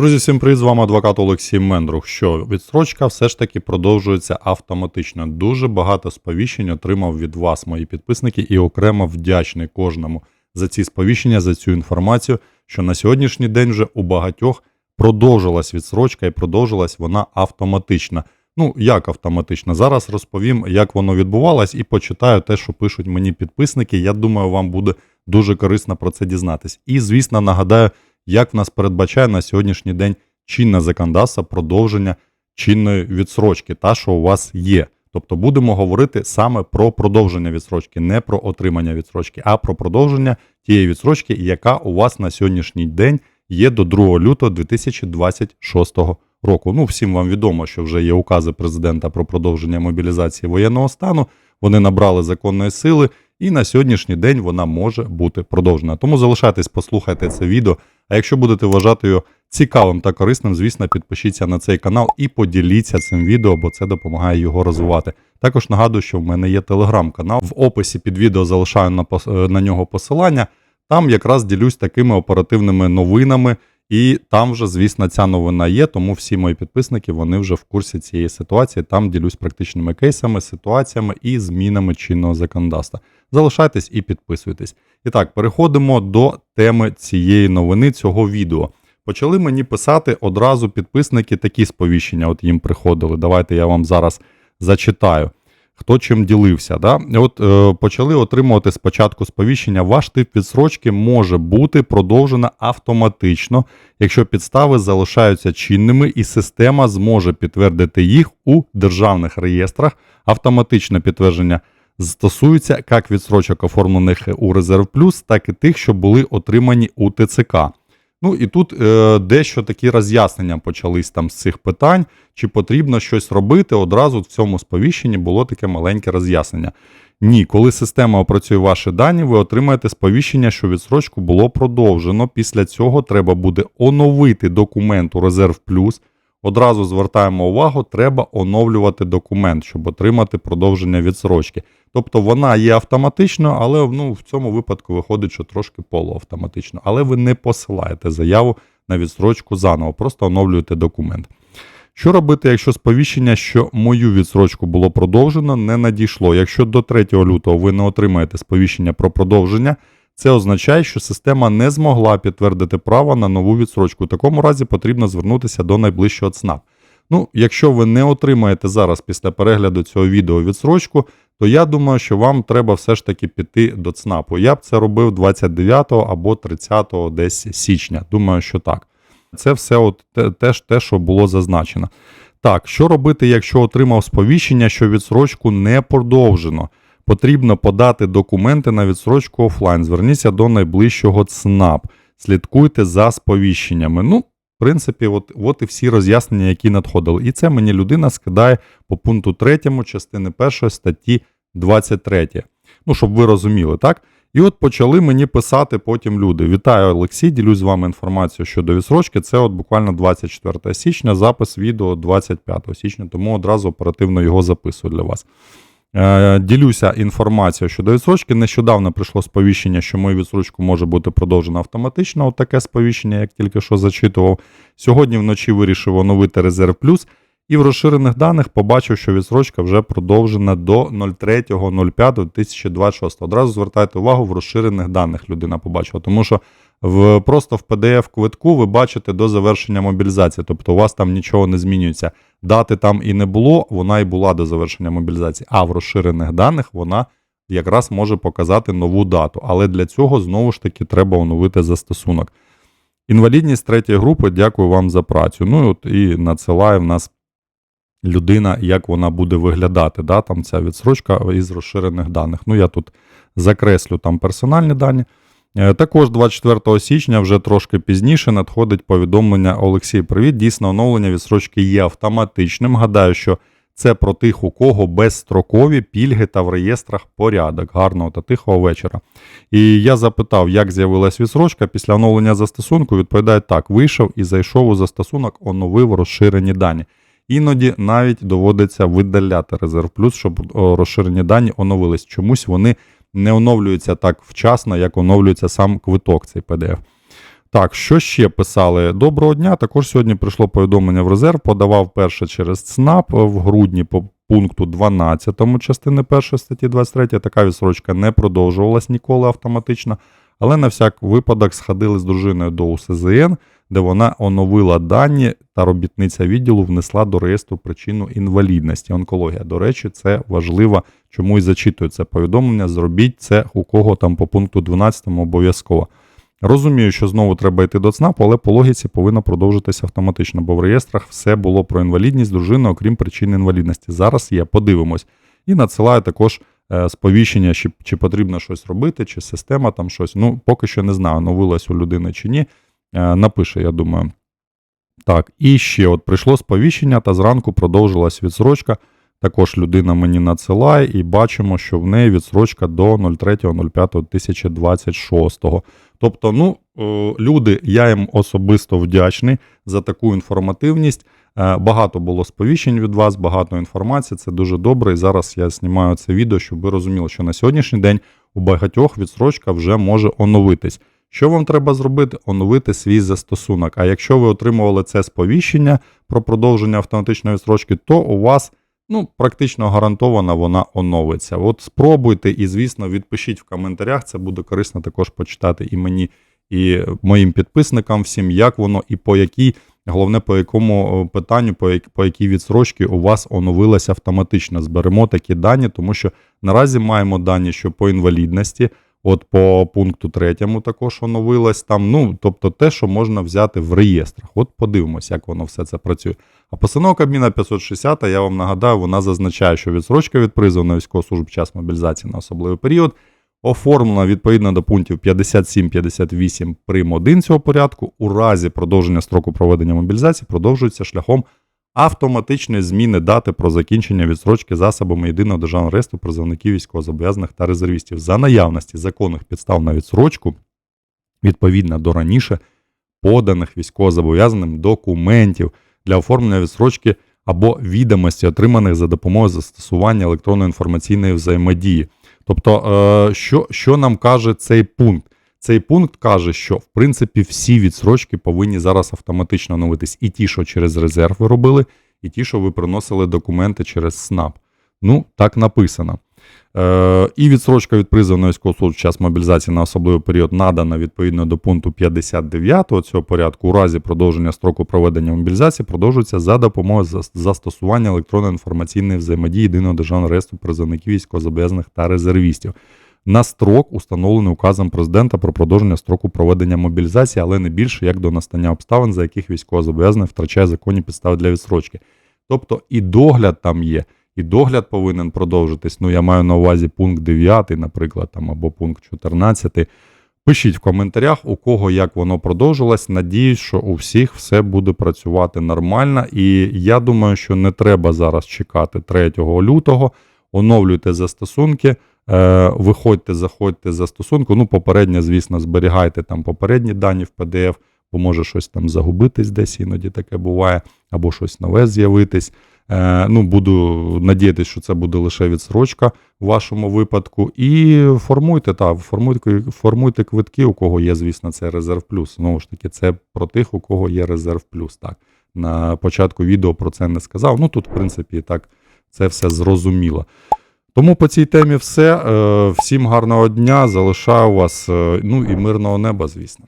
Друзі, всім привіт, з вами адвокат Олексій Мендрух. Що відстрочка все ж таки продовжується автоматично. Дуже багато сповіщень отримав від вас, мої підписники, і окремо вдячний кожному за ці сповіщення, за цю інформацію, що на сьогоднішній день вже у багатьох продовжилась відстрочка і продовжилась вона автоматично. Ну, як автоматично? Зараз розповім, як воно відбувалось, і почитаю те, що пишуть мені підписники. Я думаю, вам буде дуже корисно про це дізнатись. І, звісно, нагадаю, як в нас передбачає на сьогоднішній день чинне законодавство продовження чинної відсрочки, та що у вас є. Тобто будемо говорити саме про продовження відсрочки, не про отримання відсрочки, а про продовження тієї відсрочки, яка у вас на сьогоднішній день є до 2 лютого 2026 року. Ну, всім вам відомо, що вже є укази президента про продовження мобілізації воєнного стану. Вони набрали законної сили, і на сьогоднішній день вона може бути продовжена. Тому залишайтесь, послухайте це відео. А якщо будете вважати його цікавим та корисним, звісно, підпишіться на цей канал і поділіться цим відео, бо це допомагає його розвивати. Також нагадую, що в мене є телеграм-канал. В описі під відео залишаю на, е, на нього посилання. Там якраз ділюсь такими оперативними новинами, і там вже, звісно, ця новина є. Тому всі мої підписники вони вже в курсі цієї ситуації. Там ділюсь практичними кейсами, ситуаціями і змінами чинного законодавства. Залишайтесь і підписуйтесь. І так, переходимо до теми цієї новини цього відео. Почали мені писати одразу підписники такі сповіщення, от їм приходили. Давайте я вам зараз зачитаю. Хто чим ділився, да? От е, почали отримувати спочатку сповіщення. Ваш тип відсрочки може бути продовжена автоматично, якщо підстави залишаються чинними, і система зможе підтвердити їх у державних реєстрах. Автоматичне підтвердження стосується як відсрочок, оформлених у Резерв Плюс, так і тих, що були отримані у ТЦК. Ну і тут е, дещо такі роз'яснення почались там з цих питань, чи потрібно щось робити. Одразу в цьому сповіщенні було таке маленьке роз'яснення. Ні, коли система опрацює ваші дані, ви отримаєте сповіщення, що відсрочку було продовжено. Після цього треба буде оновити документ у Резерв Плюс. Одразу звертаємо увагу, треба оновлювати документ, щоб отримати продовження відсрочки. Тобто вона є автоматично, але ну, в цьому випадку виходить, що трошки полуавтоматично. Але ви не посилаєте заяву на відсрочку заново, просто оновлюєте документ. Що робити, якщо сповіщення, що мою відсрочку було продовжено, не надійшло? Якщо до 3 лютого ви не отримаєте сповіщення про продовження, це означає, що система не змогла підтвердити право на нову відсрочку. У такому разі потрібно звернутися до найближчого ЦНАП. Ну, якщо ви не отримаєте зараз після перегляду цього відео відсрочку, то я думаю, що вам треба все ж таки піти до ЦНАПу. Я б це робив 29 або 30 десь січня. Думаю, що так. Це все от те, теж те, що було зазначено. Так, що робити, якщо отримав сповіщення, що відсрочку не продовжено? Потрібно подати документи на відсрочку офлайн. Зверніться до найближчого ЦНАП. Слідкуйте за сповіщеннями. Ну, принципі, от, от і всі роз'яснення, які надходили. І це мені людина скидає по пункту 3 частини 1 статті 23. Ну, щоб ви розуміли, так? І от почали мені писати потім люди. Вітаю, Олексій, ділюсь з вами інформацією щодо відсрочки. Це от буквально 24 січня, запис відео 25 січня, тому одразу оперативно його записую для вас. Е, Ділюся інформацією щодо відсрочки. Нещодавно прийшло сповіщення, що мою відсрочку може бути продовжена автоматично. От таке сповіщення, як тільки що зачитував. Сьогодні вночі вирішив оновити резерв плюс. І в розширених даних побачив, що відсрочка вже продовжена до 03.05.2026. Одразу звертайте увагу, в розширених даних людина побачила, тому що в, просто в PDF-квитку ви бачите до завершення мобілізації, тобто у вас там нічого не змінюється. Дати там і не було, вона і була до завершення мобілізації. А в розширених даних вона якраз може показати нову дату. Але для цього знову ж таки треба оновити застосунок. Інвалідність третьої групи, дякую вам за працю. Ну і от і надсилає в нас людина, як вона буде виглядати. Да? Там ця відсрочка із розширених даних. Ну, я тут закреслю там персональні дані. Е, Також 24 січня, вже трошки пізніше, надходить повідомлення Олексій, привіт. Дійсно, оновлення відсрочки є автоматичним. Гадаю, що це про тих, у кого безстрокові пільги та в реєстрах порядок. Гарного та тихого вечора. І я запитав, як з'явилась відсрочка. Після оновлення застосунку відповідає так: вийшов і зайшов у застосунок, оновив розширені дані. Іноді навіть доводиться видаляти резерв плюс, щоб розширені дані оновились. Чомусь вони не оновлюються так вчасно, як оновлюється сам квиток, цей PDF. Так, що ще писали? Доброго дня. Також сьогодні прийшло повідомлення в резерв. Подавав перше через ЦНАП в грудні по пункту 12 частини 1 статті 23. Така відсрочка не продовжувалась ніколи автоматично. Але на всяк випадок сходили з дружиною до УСЗН, де вона оновила дані та робітниця відділу внесла до реєстру причину інвалідності. Онкологія. До речі, це важливо, чому і зачитую це повідомлення. Зробіть це у кого там по пункту 12 обов'язково. Розумію, що знову треба йти до ЦНАПу, але по логіці повинно продовжитися автоматично, бо в реєстрах все було про інвалідність дружини, окрім причин інвалідності. Зараз є, подивимось. І надсилаю також е, сповіщення, чи, чи потрібно щось робити, чи система там щось. Ну, поки що не знаю, оновилась у людини чи ні. Е, напише, я думаю. Так, і ще от прийшло сповіщення, та зранку продовжилась відсрочка. Також людина мені надсилає, і бачимо, що в неї відсрочка до 03.05.2026. Тобто, ну, е, люди, я їм особисто вдячний за таку інформативність. Е, Багато було сповіщень від вас, багато інформації. Це дуже добре. І зараз я знімаю це відео, щоб ви розуміли, що на сьогоднішній день у багатьох відсрочка вже може оновитись. Що вам треба зробити? Оновити свій застосунок. А якщо ви отримували це сповіщення про продовження автоматичної відсрочки, то у вас ну, практично гарантовано вона оновиться. От спробуйте і, звісно, відпишіть в коментарях. Це буде корисно також почитати і мені, і моїм підписникам всім, як воно і по якій, головне, по якому е, питанню, по якій відсрочці у вас оновилася автоматично. Зберемо такі дані, тому що наразі маємо дані, що по інвалідності. От по пункту третьому також оновилось там. Ну, тобто те, що можна взяти в реєстрах. От подивимось, як воно все це працює. А постанова Кабміна 560, я вам нагадаю, вона зазначає, що відсрочка від призову на військову службу час мобілізації на особливий період оформлена відповідно до пунктів 57-58 прим. 1 цього порядку. У разі продовження строку проведення мобілізації продовжується шляхом автоматичної зміни дати про закінчення відсрочки засобами єдиного державного реєстру призовників військовозобов'язаних та резервістів за наявності законних підстав на відсрочку відповідно до раніше поданих військовозобов'язаним документів для оформлення відсрочки або відомості, отриманих за допомогою застосування електронної інформаційної взаємодії. Тобто, е, що, що нам каже цей пункт? Цей пункт каже, що в принципі всі відсрочки повинні зараз автоматично оновитись. І ті, що через резерв ви робили, і ті, що ви приносили документи через СНАП. Ну, так написано. Е, і відсрочка від призову на військову в час мобілізації на особливий період надана відповідно до пункту 59 цього порядку. У разі продовження строку проведення мобілізації продовжується за допомогою застосування електронної інформаційної взаємодії єдиного державного реєстру призовників військовозобов'язаних та резервістів на строк, установлений указом президента про продовження строку проведення мобілізації, але не більше як до настання обставин, за яких військовозобов'язаний втрачає законні підстави для відсрочки. Тобто і догляд там є, і догляд повинен продовжитись. Ну, я маю на увазі пункт 9, наприклад, там, або пункт 14. Пишіть в коментарях, у кого як воно продовжилось. Надіюсь, що у всіх все буде працювати нормально. І я думаю, що не треба зараз чекати 3 лютого. Оновлюйте застосунки, виходьте, заходьте з застосунку. Ну, попередньо, звісно, зберігайте там попередні дані в PDF, бо може щось там загубитись десь, іноді таке буває, або щось нове з'явитись. Е, ну, буду надіятися, що це буде лише відсрочка в вашому випадку. І формуйте, та, формуйте, формуйте квитки, у кого є, звісно, це резерв плюс. Знову ж таки, це про тих, у кого є резерв плюс. Так. На початку відео про це не сказав. Ну тут, в принципі, так це все зрозуміло. Тому по цій темі все. Е, всім гарного дня. Залишаю вас. Е, ну і мирного неба, звісно.